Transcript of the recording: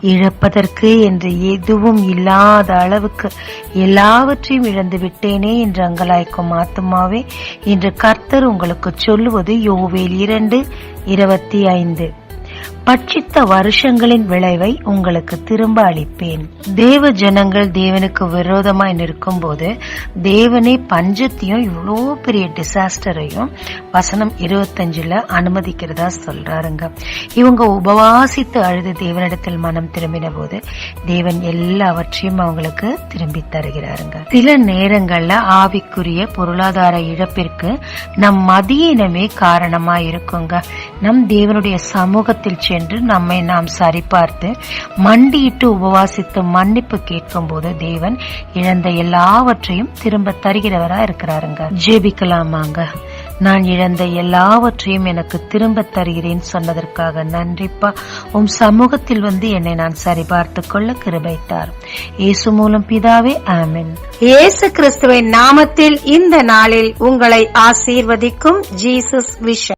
இழப்பதற்கு என்று எதுவும் இல்லாத அளவுக்கு எல்லாவற்றையும் இழந்து விட்டேனே என்று அங்கலாய்க்கும் ஆத்மாவே இன்று கர்த்தர் உங்களுக்கு சொல்லுவது யோவேல் இரண்டு இருபத்தி ஐந்து. பட்சித்த வருஷங்களின் விளைவை உங்களுக்கு திரும்ப அளிப்பேன். தேவ ஜனங்கள் தேவனுக்கு விரோதமாய் நிற்கும் போது தேவனே பஞ்சத்தையும் இவ்வளோ பெரிய டிசாஸ்டரையும் வசனம் இருபத்தஞ்சுல அனுமதிக்கிறதா சொல்றாருங்க. இவங்க உபவாசித்து அழுது தேவனிடத்தில் மனம் திரும்பின போது தேவன் எல்லாவற்றையும் அவங்களுக்கு திரும்பி தருகிறாருங்க. சில நேரங்கள்ல ஆவிக்குரிய பொருளாதார இழப்பிற்கு நம் மதியினமே காரணமா இருக்குங்க நம் தேவனுடைய சமூகத்தில் சென்று நம்மை நாம் சரிபார்த்து மண்டியிட்டு உபவாசித்து மன்னிப்பு கேட்கும்போது தேவன் இழந்த எல்லாவற்றையும் திரும்ப தருகிறவரா இருக்கிறாருங்க. ஜெபிக்கலாமாங்க? நான் இழந்த எல்லாவற்றையும் எனக்கு திரும்ப தருகிறேன் சொன்னதற்காக நன்றிப்பா. உம் சமூகத்தில் வந்து என்னை நான் சரிபார்த்து கொள்ள கிருபைத்தார். இயேசு மூலம் பிதாவே ஆமின். இயேசு கிறிஸ்துவின் நாமத்தில் இந்த நாளில் உங்களை ஆசீர்வதிக்கும் ஜீசஸ் விஷன்.